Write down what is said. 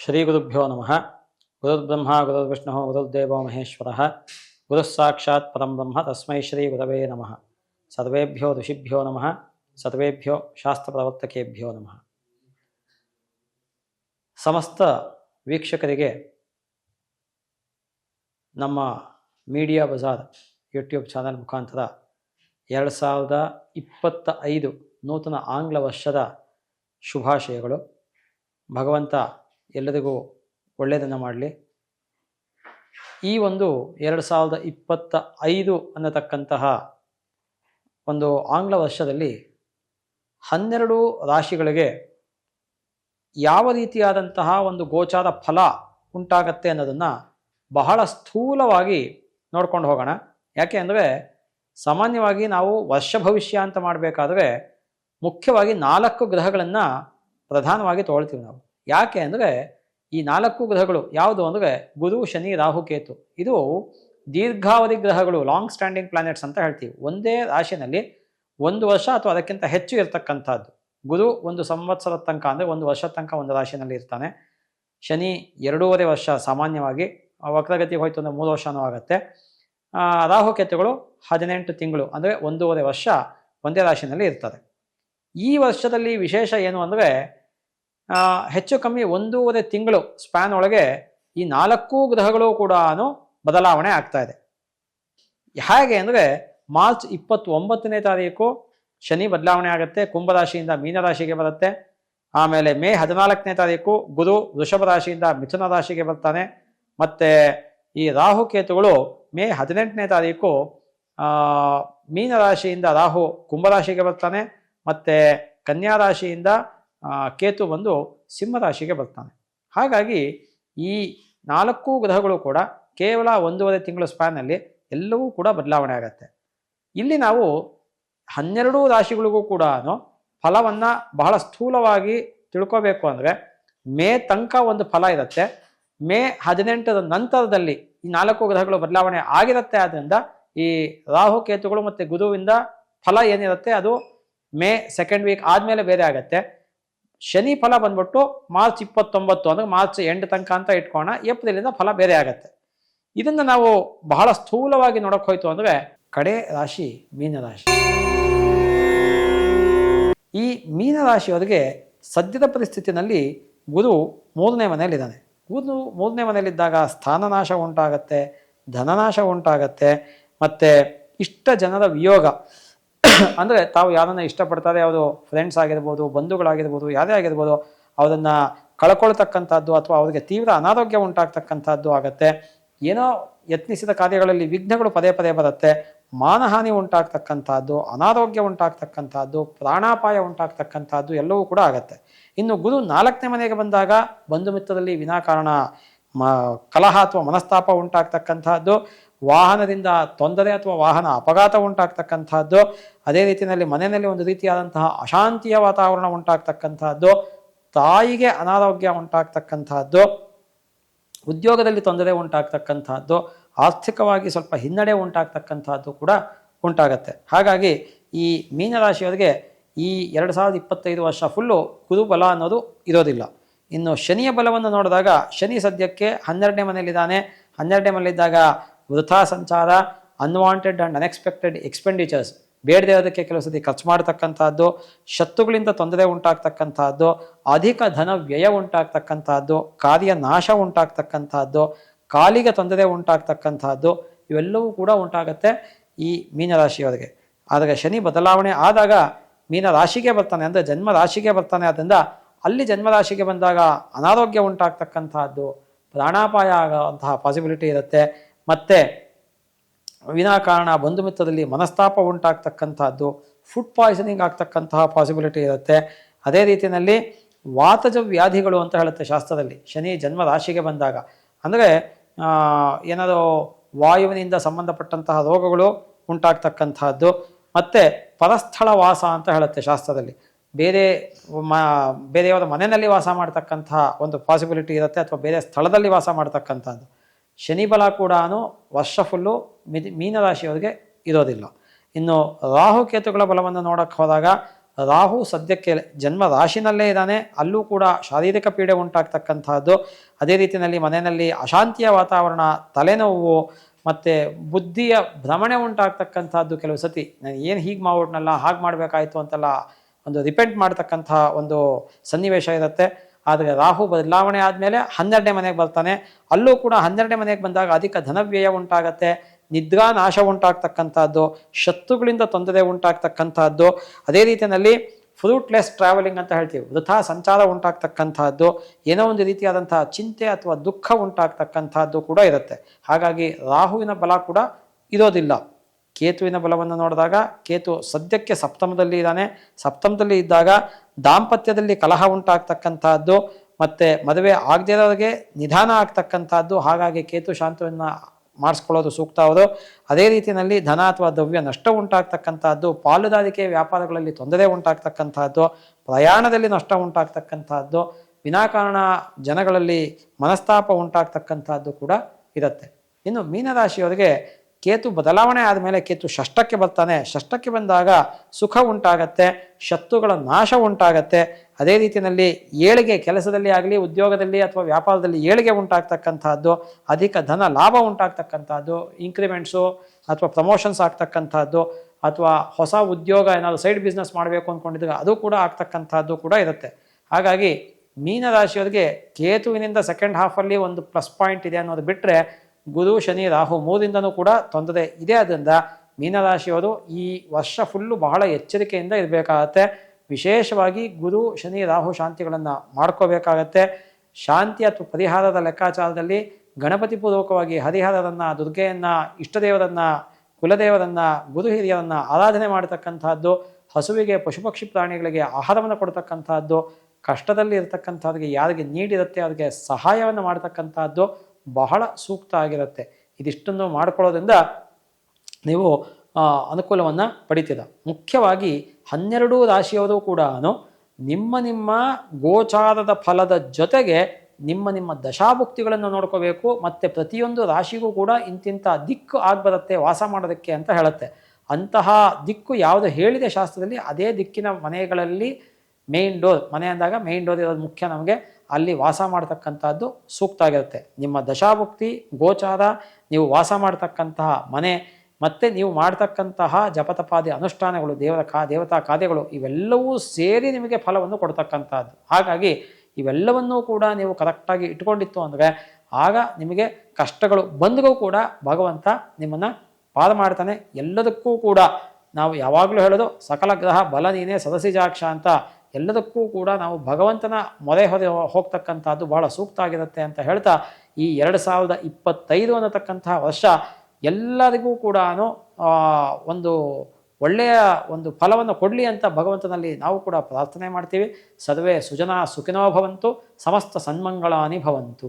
ಶ್ರೀಗುರುಭ್ಯೋ ನಮಃ. ಗುರುರ್ಬ್ರಹ್ಮ, ಗುರುರ್ವಿಷ್ಣು, ಗುರುರ್ದೇವೋ ಮಹೇಶ್ವರ. ಗುರುಸ್ಸಾಕ್ಷಾತ್ ಪರಂ ಬ್ರಹ್ಮ, ತಸ್ಮೈ ಶ್ರೀ ಗುರವೇ ನಮಃ. ಸರ್ವೇಭ್ಯೋ ಋಷಿಭ್ಯೋ ನಮಃ. ಸರ್ವೇಭ್ಯೋ ಶಾಸ್ತ್ರಪ್ರವರ್ತಕೇಭ್ಯೋ ನಮಃ. ಸಮಸ್ತ ವೀಕ್ಷಕರಿಗೆ ನಮ್ಮ ಮೀಡಿಯಾ ಬಜಾರ್ ಯೂಟ್ಯೂಬ್ ಚಾನಲ್ ಮುಖಾಂತರ ಎರಡು ಸಾವಿರದ ಇಪ್ಪತ್ತ ಐದು ನೂತನ ಆಂಗ್ಲ ವರ್ಷದ ಶುಭಾಶಯಗಳು. ಭಗವಂತ ಎಲ್ಲರಿಗೂ ಒಳ್ಳೆಯದನ್ನು ಮಾಡಲಿ. ಈ ಒಂದು ಎರಡು ಸಾವಿರದ ಇಪ್ಪತ್ತ ಐದು ಅನ್ನತಕ್ಕಂತಹ ಒಂದು ಆಂಗ್ಲ ವರ್ಷದಲ್ಲಿ ಹನ್ನೆರಡು ರಾಶಿಗಳಿಗೆ ಯಾವ ರೀತಿಯಾದಂತಹ ಒಂದು ಗೋಚಾರ ಫಲ ಉಂಟಾಗತ್ತೆ ಅನ್ನೋದನ್ನು ಬಹಳ ಸ್ಥೂಲವಾಗಿ ನೋಡ್ಕೊಂಡು ಹೋಗೋಣ. ಯಾಕೆ ಅಂದರೆ ಸಾಮಾನ್ಯವಾಗಿ ನಾವು ವರ್ಷ ಭವಿಷ್ಯ ಅಂತ ಮಾಡಬೇಕಾದ್ರೆ ಮುಖ್ಯವಾಗಿ ನಾಲ್ಕು ಗ್ರಹಗಳನ್ನು ಪ್ರಧಾನವಾಗಿ ತೊಗೊಳ್ತೀವಿ ನಾವು. ಯಾಕೆ ಅಂದರೆ ಈ ನಾಲ್ಕು ಗ್ರಹಗಳು ಯಾವುದು ಅಂದರೆ ಗುರು, ಶನಿ, ರಾಹು, ಕೇತು. ಇದು ದೀರ್ಘಾವಧಿ ಗ್ರಹಗಳು ಲಾಂಗ್ ಸ್ಟ್ಯಾಂಡಿಂಗ್ ಪ್ಲಾನೆಟ್ಸ್ ಅಂತ ಹೇಳ್ತೀವಿ. ಒಂದೇ ರಾಶಿನಲ್ಲಿ ಒಂದು ವರ್ಷ ಅಥವಾ ಅದಕ್ಕಿಂತ ಹೆಚ್ಚು ಇರತಕ್ಕಂಥದ್ದು. ಗುರು ಒಂದು ಸಂವತ್ಸರ ತನಕ ಅಂದರೆ ಒಂದು ವರ್ಷ ತನಕ ಒಂದು ರಾಶಿನಲ್ಲಿ ಇರ್ತಾನೆ. ಶನಿ ಎರಡೂವರೆ ವರ್ಷ ಸಾಮಾನ್ಯವಾಗಿ ವಕ್ರಗತಿ ಹೋಯ್ತು ಅಂದರೆ ಮೂರು ವರ್ಷನೂ ಆಗುತ್ತೆ. ರಾಹುಕೇತುಗಳು ಹದಿನೆಂಟು ತಿಂಗಳು ಅಂದರೆ ಒಂದೂವರೆ ವರ್ಷ ಒಂದೇ ರಾಶಿನಲ್ಲಿ ಇರ್ತದೆ. ಈ ವರ್ಷದಲ್ಲಿ ವಿಶೇಷ ಏನು ಅಂದರೆ ಹೆಚ್ಚು ಕಮ್ಮಿ ಒಂದೂವರೆ ತಿಂಗಳು ಸ್ಪ್ಯಾನ್ ಒಳಗೆ ಈ ನಾಲ್ಕು ಗ್ರಹಗಳು ಕೂಡ ಬದಲಾವಣೆ ಆಗ್ತಾ ಇದೆ. ಹೇಗೆ ಅಂದರೆ ಮಾರ್ಚ್ ಇಪ್ಪತ್ತೊಂಬತ್ತನೇ ತಾರೀಕು ಶನಿ ಬದಲಾವಣೆ ಆಗುತ್ತೆ ಕುಂಭರಾಶಿಯಿಂದ ಮೀನರಾಶಿಗೆ ಬರುತ್ತೆ, ಆಮೇಲೆ ಮೇ ಹದಿನಾಲ್ಕನೇ ತಾರೀಕು ಗುರು ವೃಷಭ ರಾಶಿಯಿಂದ ಮಿಥುನ ರಾಶಿಗೆ ಬರ್ತಾನೆ, ಮತ್ತು ಈ ರಾಹುಕೇತುಗಳು ಮೇ ಹದಿನೆಂಟನೇ ತಾರೀಕು ಮೀನರಾಶಿಯಿಂದ ರಾಹು ಕುಂಭರಾಶಿಗೆ ಬರ್ತಾನೆ, ಮತ್ತು ಕನ್ಯಾ ರಾಶಿಯಿಂದ ಕೇತು ಬಂದು ಸಿಂಹರಾಶಿಗೆ ಬರ್ತಾನೆ. ಹಾಗಾಗಿ ಈ ನಾಲ್ಕು ಗ್ರಹಗಳು ಕೂಡ ಕೇವಲ ಒಂದೂವರೆ ತಿಂಗಳ ಸ್ಪ್ಯಾನಲ್ಲಿ ಎಲ್ಲವೂ ಕೂಡ ಬದಲಾವಣೆ ಆಗತ್ತೆ. ಇಲ್ಲಿ ನಾವು ಹನ್ನೆರಡು ರಾಶಿಗಳಿಗೂ ಕೂಡ ಫಲವನ್ನು ಬಹಳ ಸ್ಥೂಲವಾಗಿ ತಿಳ್ಕೋಬೇಕು ಅಂದರೆ ಮೇ ತನಕ ಒಂದು ಫಲ ಇರುತ್ತೆ. ಮೇ ಹದಿನೆಂಟರ ನಂತರದಲ್ಲಿ ಈ ನಾಲ್ಕು ಗ್ರಹಗಳು ಬದಲಾವಣೆ ಆಗಿರುತ್ತೆ. ಆದ್ದರಿಂದ ಈ ರಾಹು, ಕೇತುಗಳು ಮತ್ತು ಗುರುವಿಂದ ಫಲ ಏನಿರುತ್ತೆ ಅದು ಮೇ ಸೆಕೆಂಡ್ ವೀಕ್ ಆದಮೇಲೆ ಬೇರೆ ಆಗತ್ತೆ. ಶನಿ ಫಲ ಬಂದ್ಬಿಟ್ಟು ಮಾರ್ಚ್ ಇಪ್ಪತ್ತೊಂಬತ್ತು, ಅಂದ್ರೆ ಮಾರ್ಚ್ ಎಂಡ್ ತನಕ ಅಂತ ಇಟ್ಕೋಣ ಏಪ್ರಿಲಿಂದ ಫಲ ಬೇರೆ ಆಗತ್ತೆ. ಇದನ್ನ ನಾವು ಬಹಳ ಸ್ಥೂಲವಾಗಿ ನೋಡಕ್ ಹೋಯ್ತು ಅಂದ್ರೆ ಕಡೆ ರಾಶಿ ಮೀನರಾಶಿ ಈ ಮೀನರಾಶಿಯವರಿಗೆ ಸದ್ಯದ ಪರಿಸ್ಥಿತಿನಲ್ಲಿ ಗುರು ಮೂರನೇ ಮನೆಯಲ್ಲಿದ್ದಾನೆ. ಗುರು ಮೂರನೇ ಮನೆಯಲ್ಲಿದ್ದಾಗ ಸ್ಥಾನನಾಶ ಉಂಟಾಗತ್ತೆ ಧನನಾಶ ಉಂಟಾಗತ್ತೆ, ಮತ್ತೆ ಇಷ್ಟ ಜನರ ವಿಯೋಗ. ಅಂದರೆ ತಾವು ಯಾರನ್ನ ಇಷ್ಟಪಡ್ತಾರೆ ಅವರು ಫ್ರೆಂಡ್ಸ್ ಆಗಿರ್ಬೋದು, ಬಂಧುಗಳಾಗಿರ್ಬೋದು ಯಾರೇ ಆಗಿರ್ಬೋದು, ಅವರನ್ನು ಕಳ್ಕೊಳ್ತಕ್ಕಂಥದ್ದು ಅಥವಾ ಅವರಿಗೆ ತೀವ್ರ ಅನಾರೋಗ್ಯ ಉಂಟಾಗ್ತಕ್ಕಂಥದ್ದು ಆಗುತ್ತೆ. ಏನೋ ಯತ್ನಿಸಿದ ಕಾರ್ಯಗಳಲ್ಲಿ ವಿಘ್ನಗಳು ಪದೇ ಪದೇ ಬರುತ್ತೆ. ಮಾನಹಾನಿ ಉಂಟಾಗ್ತಕ್ಕಂಥದ್ದು, ಅನಾರೋಗ್ಯ ಉಂಟಾಗ್ತಕ್ಕಂಥದ್ದು, ಪ್ರಾಣಾಪಾಯ ಉಂಟಾಗ್ತಕ್ಕಂಥದ್ದು ಎಲ್ಲವೂ ಕೂಡ ಆಗತ್ತೆ. ಇನ್ನು ಗುರು ನಾಲ್ಕನೇ ಮನೆಗೆ ಬಂದಾಗ ಬಂಧು ಮಿತ್ರದಲ್ಲಿ ವಿನಾಕಾರಣ ಮ, ಕಲಹ ಅಥವಾ ಮನಸ್ತಾಪ ಉಂಟಾಗ್ತಕ್ಕಂಥದ್ದು. ವಾಹನದಿಂದ ತೊಂದರೆ ಅಥವಾ ವಾಹನ ಅಪಘಾತ ಉಂಟಾಗ್ತಕ್ಕಂಥದ್ದು, ಅದೇ ರೀತಿಯಲ್ಲಿ ಮನೆಯಲ್ಲಿ ಒಂದು ರೀತಿಯಾದಂತಹ ಅಶಾಂತಿಯ ವಾತಾವರಣ ಉಂಟಾಗ್ತಕ್ಕಂಥದ್ದು, ತಾಯಿಗೆ ಅನಾರೋಗ್ಯ ಉಂಟಾಗ್ತಕ್ಕಂಥದ್ದು, ಉದ್ಯೋಗದಲ್ಲಿ ತೊಂದರೆ ಉಂಟಾಗ್ತಕ್ಕಂಥದ್ದು, ಆರ್ಥಿಕವಾಗಿ ಸ್ವಲ್ಪ ಹಿನ್ನಡೆ ಉಂಟಾಗ್ತಕ್ಕಂಥದ್ದು ಕೂಡ ಉಂಟಾಗತ್ತೆ. ಹಾಗಾಗಿ ಈ ಮೀನರಾಶಿಯವರಿಗೆ ಈ ಎರಡು ಸಾವಿರದ ಇಪ್ಪತ್ತೈದು ವರ್ಷ ಫುಲ್ಲು ಕುರುಬಲ ಅನ್ನೋದು ಇರೋದಿಲ್ಲ. ಇನ್ನು ಶನಿಯ ಬಲವನ್ನು ನೋಡಿದಾಗ, ಶನಿ ಸದ್ಯಕ್ಕೆ ಹನ್ನೆರಡನೇ ಮನೆಯಲ್ಲಿದ್ದಾನೆ. ಹನ್ನೆರಡನೇ ಮನೆಯಲ್ಲಿದ್ದಾಗ ವೃಥಾ ಸಂಚಾರ ಅನ್ವಾಂಟೆಡ್ ಆ್ಯಂಡ್ ಅನ್ಎಕ್ಸ್ಪೆಕ್ಟೆಡ್ ಎಕ್ಸ್ಪೆಂಡಿಚರ್ಸ್ ಬೇಡದೇ ಅದಕ್ಕೆ ಕೆಲವು ಸತಿ ಖರ್ಚು ಮಾಡತಕ್ಕಂಥದ್ದು ಶತ್ರುಗಳಿಂದ ತೊಂದರೆ ಉಂಟಾಗ್ತಕ್ಕಂಥದ್ದು, ಅಧಿಕ ಧನ ವ್ಯಯ ಉಂಟಾಗ್ತಕ್ಕಂಥದ್ದು, ಕಾರ್ಯ ನಾಶ ಉಂಟಾಗ್ತಕ್ಕಂಥದ್ದು, ಕಾಲಿಗೆ ತೊಂದರೆ ಉಂಟಾಗ್ತಕ್ಕಂಥದ್ದು, ಇವೆಲ್ಲವೂ ಕೂಡ ಉಂಟಾಗತ್ತೆ ಈ ಮೀನರಾಶಿಯವರಿಗೆ ಆದರೆ ಶನಿ ಬದಲಾವಣೆ ಆದಾಗ ಮೀನ ರಾಶಿಗೆ ಬರ್ತಾನೆ, ಅಂದರೆ ಜನ್ಮ ರಾಶಿಗೆ ಬರ್ತಾನೆ. ಆದ್ದರಿಂದ ಅಲ್ಲಿ ಜನ್ಮರಾಶಿಗೆ ಬಂದಾಗ ಅನಾರೋಗ್ಯ ಉಂಟಾಗ್ತಕ್ಕಂಥದ್ದು, ಪ್ರಾಣಾಪಾಯ ಆಗುವಂತಹ ಪಾಸಿಬಿಲಿಟಿ ಇರುತ್ತೆ. ಮತ್ತೆ ವಿನಾಕಾರಣ ಬಂಧು ಮಿತ್ರದಲ್ಲಿ ಮನಸ್ತಾಪ ಉಂಟಾಗ್ತಕ್ಕಂಥದ್ದು ಫುಡ್ ಪಾಯ್ಸನಿಂಗ್ ಆಗ್ತಕ್ಕಂತಹ ಪಾಸಿಬಿಲಿಟಿ ಇರುತ್ತೆ. ಅದೇ ರೀತಿಯಲ್ಲಿ ವಾತಜ ವ್ಯಾಧಿಗಳು ಅಂತ ಹೇಳುತ್ತೆ ಶಾಸ್ತ್ರದಲ್ಲಿ. ಶನಿ ಜನ್ಮ ರಾಶಿಗೆ ಬಂದಾಗ. ಅಂದರೆ ಏನಾದರೂ ವಾಯುವಿನಿಂದ ಸಂಬಂಧಪಟ್ಟಂತಹ ರೋಗಗಳು ಉಂಟಾಗ್ತಕ್ಕಂತಹದ್ದು ಮತ್ತು ಪರಸ್ಥಳ ವಾಸ ಅಂತ ಹೇಳುತ್ತೆ ಶಾಸ್ತ್ರದಲ್ಲಿ. ಬೇರೆ ಮ, ಬೇರೆಯವರ ಮನೆಯಲ್ಲಿ ವಾಸ ಮಾಡ್ತಕ್ಕಂತಹ ಒಂದು ಪಾಸಿಬಿಲಿಟಿ ಇರುತ್ತೆ ಅಥವಾ ಬೇರೆ ಸ್ಥಳದಲ್ಲಿ ವಾಸ ಮಾಡ್ತಕ್ಕಂಥದ್ದು. ಶನಿ ಬಲ ಕೂಡ ವರ್ಷ ಫುಲ್ಲು ಮಿದಿ ಮೀನರಾಶಿಯವರಿಗೆ ಇರೋದಿಲ್ಲ. ಇನ್ನು ರಾಹು ಕೇತುಗಳ ಬಲವನ್ನು ನೋಡಕ್ಕೆ ಹೋದಾಗ ರಾಹು ಸದ್ಯಕ್ಕೆ ಜನ್ಮ ರಾಶಿನಲ್ಲೇ ಇದ್ದಾನೆ. ಅಲ್ಲೂ ಕೂಡ ಶಾರೀರಿಕ ಪೀಡೆ ಉಂಟಾಗ್ತಕ್ಕಂತಹದ್ದು ಅದೇ ರೀತಿಯಲ್ಲಿ ಮನೆಯಲ್ಲಿ ಅಶಾಂತಿಯ ವಾತಾವರಣ, ತಲೆನೋವು ಮತ್ತು ಬುದ್ಧಿಯ ಭ್ರಮಣೆ ಉಂಟಾಗ್ತಕ್ಕಂಥದ್ದು ಕೆಲವು ಸತಿ. ನಾನು ಏನು ಹೀಗೆ ಮಾಡ್ಬಿಟ್ನಲ್ಲ, ಹಾಗೆ ಮಾಡಬೇಕಾಯ್ತು ಅಂತೆಲ್ಲ ಒಂದು ರಿಪೆಂಟ್ ಮಾಡ್ತಕ್ಕಂಥ ಒಂದು ಸನ್ನಿವೇಶ ಇರುತ್ತೆ. ಆದರೆ ರಾಹು ಬದಲಾವಣೆ ಆದಮೇಲೆ ಹನ್ನೆರಡನೇ ಮನೆಗೆ ಬರ್ತಾನೆ. ಅಲ್ಲೂ ಕೂಡ ಹನ್ನೆರಡನೇ ಮನೆಗೆ ಬಂದಾಗ ಅಧಿಕ ಧನವ್ಯಯ ಉಂಟಾಗತ್ತೆ. ನಿದ್ರಾ ನಾಶ ಉಂಟಾಗ್ತಕ್ಕಂಥದ್ದು. ಶತ್ರುಗಳಿಂದ ತೊಂದರೆ ಉಂಟಾಗ್ತಕ್ಕಂಥದ್ದು. ಅದೇ ರೀತಿಯಲ್ಲಿ ಫ್ರೂಟ್ಲೆಸ್ ಟ್ರಾವೆಲಿಂಗ್ ಅಂತ ಹೇಳ್ತೀವಿ. ವೃಥಾ ಸಂಚಾರ ಉಂಟಾಗ್ತಕ್ಕಂಥದ್ದು. ಏನೋ ಒಂದು ರೀತಿಯಾದಂತಹ ಚಿಂತೆ ಅಥವಾ ದುಃಖ ಉಂಟಾಗ್ತಕ್ಕಂಥದ್ದು ಕೂಡ ಇರುತ್ತೆ. ಹಾಗಾಗಿ ರಾಹುವಿನ ಬಲ ಕೂಡ ಇರೋದಿಲ್ಲ. ಕೇತುವಿನ ಬಲವನ್ನು ನೋಡಿದಾಗ ಕೇತು ಸದ್ಯಕ್ಕೆ ಸಪ್ತಮದಲ್ಲಿ ಇದ್ದಾನೆ. ಸಪ್ತಮದಲ್ಲಿ ಇದ್ದಾಗ ದಾಂಪತ್ಯದಲ್ಲಿ ಕಲಹ ಉಂಟಾಗ್ತಕ್ಕಂಥದ್ದು ಮತ್ತೆ ಮದುವೆ ಆಗದೇ ನಿಧಾನ ಆಗ್ತಕ್ಕಂಥದ್ದು ಹಾಗಾಗಿ ಕೇತು ಶಾಂತವನ್ನು ಮಾಡಿಸ್ಕೊಳ್ಳೋದು ಸೂಕ್ತ ಅವರು. ಅದೇ ರೀತಿಯಲ್ಲಿ ಧನ ಅಥವಾ ದ್ರವ್ಯ ನಷ್ಟ ಉಂಟಾಗ್ತಕ್ಕಂಥದ್ದು ಪಾಲುದಾರಿಕೆ ವ್ಯಾಪಾರಗಳಲ್ಲಿ ತೊಂದರೆ ಉಂಟಾಗ್ತಕ್ಕಂಥದ್ದು ಪ್ರಯಾಣದಲ್ಲಿ ನಷ್ಟ ಉಂಟಾಗ್ತಕ್ಕಂಥದ್ದು ವಿನಾಕಾರಣ ಜನಗಳಲ್ಲಿ ಮನಸ್ತಾಪ ಉಂಟಾಗ್ತಕ್ಕಂಥದ್ದು ಕೂಡ ಇರುತ್ತೆ. ಇನ್ನು ಮೀನರಾಶಿಯವರಿಗೆ ಕೇತು ಬದಲಾವಣೆ ಆದಮೇಲೆ ಕೇತು ಷಷ್ಠಕ್ಕೆ ಬರ್ತಾನೆ. ಷಷ್ಠಕ್ಕೆ ಬಂದಾಗ ಸುಖ ಉಂಟಾಗತ್ತೆ, ಶತ್ರುಗಳ ನಾಶ ಉಂಟಾಗತ್ತೆ. ಅದೇ ರೀತಿಯಲ್ಲಿ ಏಳಿಗೆ ಕೆಲಸದಲ್ಲಿ ಆಗಲಿ, ಉದ್ಯೋಗದಲ್ಲಿ ಅಥವಾ ವ್ಯಾಪಾರದಲ್ಲಿ ಏಳಿಗೆ ಉಂಟಾಗ್ತಕ್ಕಂಥದ್ದು, ಅಧಿಕ ಧನ ಲಾಭ ಉಂಟಾಗ್ತಕ್ಕಂಥದ್ದು ಇನ್ಕ್ರಿಮೆಂಟ್ಸು ಅಥವಾ ಪ್ರಮೋಷನ್ಸ್ ಆಗ್ತಕ್ಕಂಥದ್ದು, ಅಥವಾ ಹೊಸ ಉದ್ಯೋಗ ಏನಾದರೂ ಸೈಡ್ ಬಿಸ್ನೆಸ್ ಮಾಡಬೇಕು ಅಂದ್ಕೊಂಡಿದ್ರೆ ಅದು ಕೂಡ ಆಗ್ತಕ್ಕಂಥದ್ದು ಕೂಡ ಇರುತ್ತೆ. ಹಾಗಾಗಿ ಮೀನರಾಶಿಯವರಿಗೆ ಕೇತುವಿನಿಂದ ಸೆಕೆಂಡ್ ಹಾಫಲ್ಲಿ ಒಂದು ಪ್ಲಸ್ ಪಾಯಿಂಟ್ ಇದೆ ಅನ್ನೋದು ಬಿಟ್ಟರೆ ಗುರು, ಶನಿ, ರಾಹು ಮೂರಿಂದನೂ ಕೂಡ ತೊಂದರೆ ಇದೆ. ಆದ್ದರಿಂದ ಮೀನರಾಶಿಯವರು ಈ ವರ್ಷ ಫುಲ್ಲು ಬಹಳ ಎಚ್ಚರಿಕೆಯಿಂದ ಇರಬೇಕಾಗತ್ತೆ. ವಿಶೇಷವಾಗಿ ಗುರು, ಶನಿ, ರಾಹು ಶಾಂತಿಗಳನ್ನು ಮಾಡ್ಕೋಬೇಕಾಗತ್ತೆ. ಶಾಂತಿ ಅಥವಾ ಪರಿಹಾರದ ಲೆಕ್ಕಾಚಾರದಲ್ಲಿ ಗಣಪತಿ ಪೂರ್ವಕವಾಗಿ ಹರಿಹರರನ್ನು, ದುರ್ಗೆಯನ್ನು, ಇಷ್ಟದೇವರನ್ನು, ಕುಲದೇವರನ್ನು, ಗುರು ಹಿರಿಯರನ್ನು ಆರಾಧನೆ ಮಾಡತಕ್ಕಂಥದ್ದು ಹಸುವಿಗೆ ಪಶುಪಕ್ಷಿ ಪ್ರಾಣಿಗಳಿಗೆ ಆಹಾರವನ್ನು ಕೊಡ್ತಕ್ಕಂಥದ್ದು ಕಷ್ಟದಲ್ಲಿ ಇರತಕ್ಕಂಥವ್ರಿಗೆ ಯಾರಿಗೆ ನೀಡಿರುತ್ತೆ ಅವ್ರಿಗೆ ಸಹಾಯವನ್ನು ಮಾಡ್ತಕ್ಕಂಥದ್ದು ಬಹಳ ಸೂಕ್ತ ಆಗಿರುತ್ತೆ. ಇದಿಷ್ಟನ್ನು ಮಾಡ್ಕೊಳ್ಳೋದ್ರಿಂದ ನೀವು ಅನುಕೂಲವನ್ನು ಪಡಿತೀರ. ಮುಖ್ಯವಾಗಿ ಹನ್ನೆರಡೂ ರಾಶಿಯವರು ಕೂಡ ನಿಮ್ಮ ನಿಮ್ಮ ಗೋಚಾರದ ಫಲದ ಜೊತೆಗೆ ನಿಮ್ಮ ನಿಮ್ಮ ದಶಾಭುಕ್ತಿಗಳನ್ನು ನೋಡ್ಕೋಬೇಕು. ಮತ್ತು ಪ್ರತಿಯೊಂದು ರಾಶಿಗೂ ಕೂಡ ಇಂತಿಂಥ ದಿಕ್ಕು ಆಗ್ಬರುತ್ತೆ, ವಾಸ ಮಾಡೋದಕ್ಕೆ ಅಂತ ಹೇಳುತ್ತೆ. ಅಂತಹ ದಿಕ್ಕು ಯಾವುದು ಹೇಳಿದೆ ಶಾಸ್ತ್ರದಲ್ಲಿ, ಅದೇ ದಿಕ್ಕಿನ ಮನೆಗಳಲ್ಲಿ ಮೇಯ್ನ್ ಡೋರ್ ಮನೆ ಅಂದಾಗ ಮೇನ್ ಡೋರ್ ಇರೋದು ಮುಖ್ಯ ನಮಗೆ. ಅಲ್ಲಿ ವಾಸ ಮಾಡ್ತಕ್ಕಂಥದ್ದು ಸೂಕ್ತ ಆಗಿರುತ್ತೆ. ನಿಮ್ಮ ದಶಾಭುಕ್ತಿ, ಗೋಚಾರ, ನೀವು ವಾಸ ಮಾಡ್ತಕ್ಕಂತಹ ಮನೆ, ಮತ್ತು ನೀವು ಮಾಡ್ತಕ್ಕಂತಹ ಜಪತಪಾದಿ ಅನುಷ್ಠಾನಗಳು, ದೇವರ ಕಾ, ದೇವತಾ ಕಾರ್ಯಗಳು, ಇವೆಲ್ಲವೂ ಸೇರಿ ನಿಮಗೆ ಫಲವನ್ನು ಕೊಡ್ತಕ್ಕಂಥದ್ದು. ಹಾಗಾಗಿ ಇವೆಲ್ಲವನ್ನೂ ಕೂಡ ನೀವು ಕರೆಕ್ಟಾಗಿ ಇಟ್ಕೊಂಡಿತ್ತು ಅಂದರೆ ಆಗ ನಿಮಗೆ ಕಷ್ಟಗಳು ಬಂದರೂ ಕೂಡ ಭಗವಂತ ನಿಮ್ಮನ್ನು ಪಾದ ಮಾಡ್ತಾನೆ. ಎಲ್ಲದಕ್ಕೂ ಕೂಡ ನಾವು ಯಾವಾಗಲೂ ಹೇಳೋದು, ಸಕಲ ಗ್ರಹ ಬಲ ನೀನೇ ಸದಸಿಜಾಕ್ಷ ಅಂತ ಎಲ್ಲದಕ್ಕೂ ಕೂಡ ನಾವು ಭಗವಂತನ ಮೊರೆ ಹೊರೆ ಹೋಗ್ತಕ್ಕಂಥದ್ದು ಬಹಳ ಸೂಕ್ತ ಆಗಿರುತ್ತೆ ಅಂತ ಹೇಳ್ತಾ ಈ ಎರಡು ಸಾವಿರದ ಇಪ್ಪತ್ತೈದು ಅನ್ನತಕ್ಕಂತಹ ವರ್ಷ ಎಲ್ಲರಿಗೂ ಕೂಡ ಒಂದು ಒಳ್ಳೆಯ ಒಂದು ಫಲವನ್ನು ಕೊಡಲಿ ಅಂತ ಭಗವಂತನಲ್ಲಿ ನಾವು ಕೂಡ ಪ್ರಾರ್ಥನೆ ಮಾಡ್ತೀವಿ. ಸರ್ವೇ ಸುಜನಾ ಸುಖಿನೋ ಭವಂತು, ಸಮಸ್ತ ಸನ್ಮಂಗಳಾನಿ ಭವಂತು.